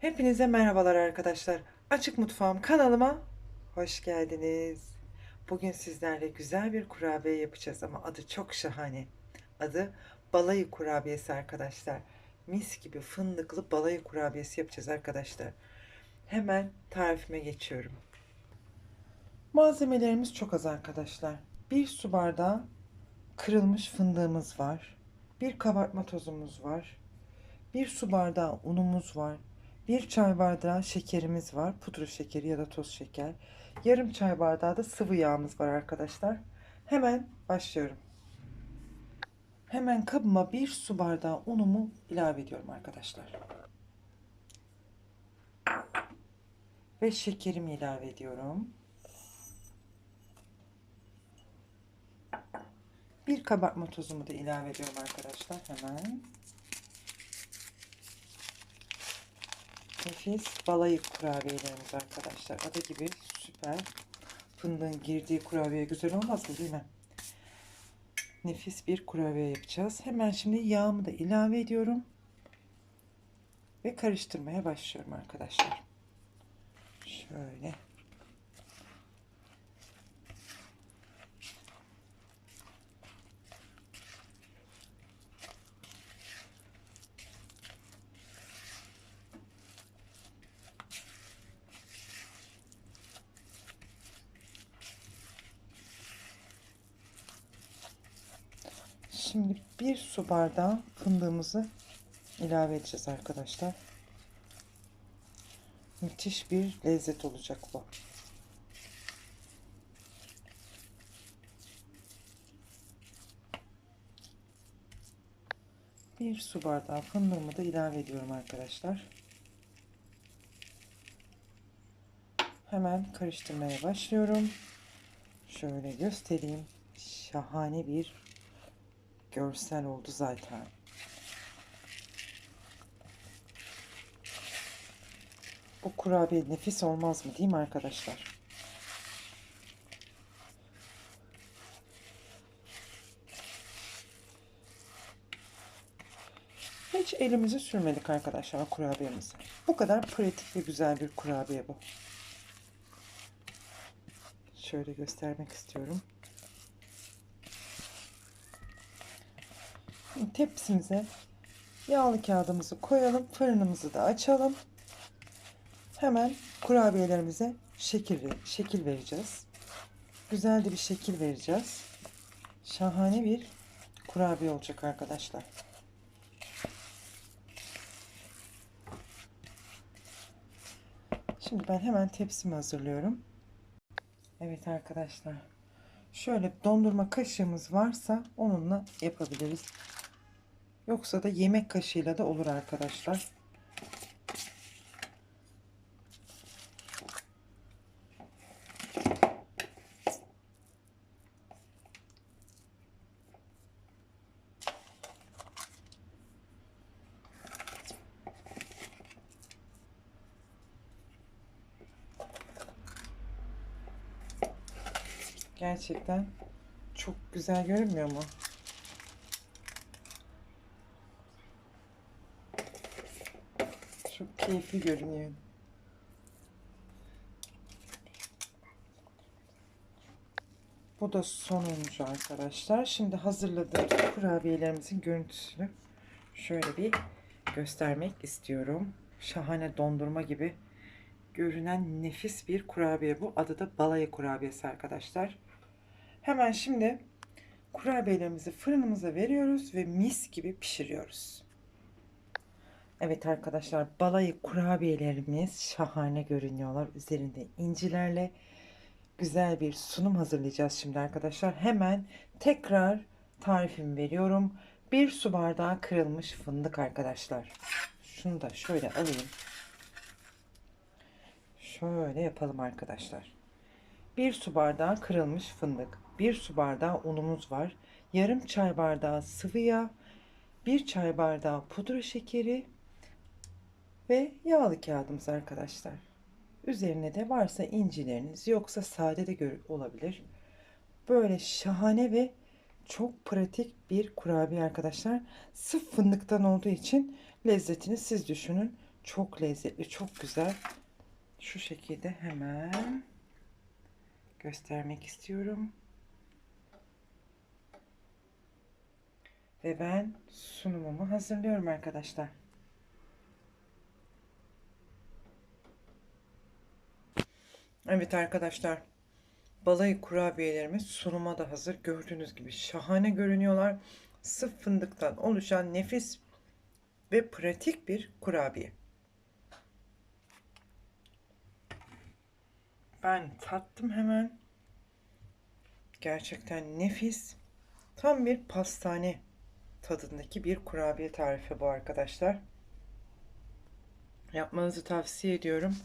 Hepinize merhabalar arkadaşlar. Açık Mutfağım kanalıma hoş geldiniz. Bugün sizlerle güzel bir kurabiye yapacağız ama adı çok şahane. Adı balayı kurabiyesi arkadaşlar. Mis gibi fındıklı balayı kurabiyesi yapacağız arkadaşlar. Hemen tarifime geçiyorum. Malzemelerimiz çok az arkadaşlar. Bir su bardağı kırılmış fındığımız var. Bir kabartma tozumuz var. Bir su bardağı unumuz var. Bir çay bardağı şekerimiz var. Pudra şekeri ya da toz şeker. Yarım çay bardağı da sıvı yağımız var arkadaşlar. Hemen başlıyorum. Hemen kabıma bir su bardağı unumu ilave ediyorum arkadaşlar. Ve şekerimi ilave ediyorum. Bir kabartma tozumu da ilave ediyorum arkadaşlar hemen. Nefis balayı kurabiyelerimiz arkadaşlar. Adı gibi süper. Fındığın girdiği kurabiye güzel olmaz mı değil mi? Nefis bir kurabiye yapacağız. Hemen şimdi yağımı da ilave ediyorum. Ve karıştırmaya başlıyorum arkadaşlar. Şöyle. Şimdi bir su bardağı fındığımızı ilave edeceğiz arkadaşlar. Müthiş bir lezzet olacak bu. Bir su bardağı fındığımı da ilave ediyorum arkadaşlar. Hemen karıştırmaya başlıyorum. Şöyle göstereyim. Şahane bir görsel oldu zaten. Bu kurabiye nefis olmaz mı değil mi arkadaşlar? Hiç elimizi sürmedik arkadaşlar kurabiyemize. Bu kadar pratik ve güzel bir kurabiye bu. Şöyle göstermek istiyorum. Tepsimize yağlı kağıdımızı koyalım. Fırınımızı da açalım. Hemen kurabiyelerimize şekil, şekil vereceğiz. Güzel de bir şekil vereceğiz. Şahane bir kurabiye olacak arkadaşlar. Şimdi ben hemen tepsimi hazırlıyorum. Evet arkadaşlar. Şöyle dondurma kaşığımız varsa onunla yapabiliriz. Yoksa da yemek kaşığıyla da olur arkadaşlar. Gerçekten çok güzel görünmüyor mu? Çok keyifli görünüyor. Bu da sonuncu arkadaşlar. Şimdi hazırladığım kurabiyelerimizin görüntüsünü şöyle bir göstermek istiyorum. Şahane dondurma gibi görünen nefis bir kurabiye bu. Adı da balayı kurabiyesi arkadaşlar. Hemen şimdi kurabiyelerimizi fırınımıza veriyoruz ve mis gibi pişiriyoruz. Evet arkadaşlar balayı kurabiyelerimiz şahane görünüyorlar. Üzerinde incilerle güzel bir sunum hazırlayacağız şimdi arkadaşlar. Hemen tekrar tarifimi veriyorum. Bir su bardağı kırılmış fındık arkadaşlar. Şunu da şöyle alayım. Şöyle yapalım arkadaşlar. Bir su bardağı kırılmış fındık. Bir su bardağı unumuz var. Yarım çay bardağı sıvı yağ. Bir çay bardağı pudra şekeri. Ve yağlı kağıdımız arkadaşlar. Üzerine de varsa incileriniz yoksa sade de olabilir. Böyle şahane ve çok pratik bir kurabiye arkadaşlar. Sırf fındıktan olduğu için lezzetini siz düşünün. Çok lezzetli, çok güzel. Şu şekilde hemen göstermek istiyorum. Ve ben sunumumu hazırlıyorum arkadaşlar. Evet arkadaşlar. Balayı kurabiyelerimiz sunuma da hazır. Gördüğünüz gibi şahane görünüyorlar. Sırf fındıktan oluşan nefis ve pratik bir kurabiye. Ben tattım hemen. Gerçekten nefis. Tam bir pastane tadındaki bir kurabiye tarifi bu arkadaşlar. Yapmanızı tavsiye ediyorum.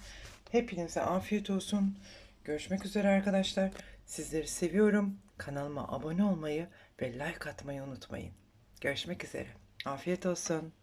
Hepinize afiyet olsun. Görüşmek üzere arkadaşlar. Sizleri seviyorum. Kanalıma abone olmayı ve like atmayı unutmayın. Görüşmek üzere. Afiyet olsun.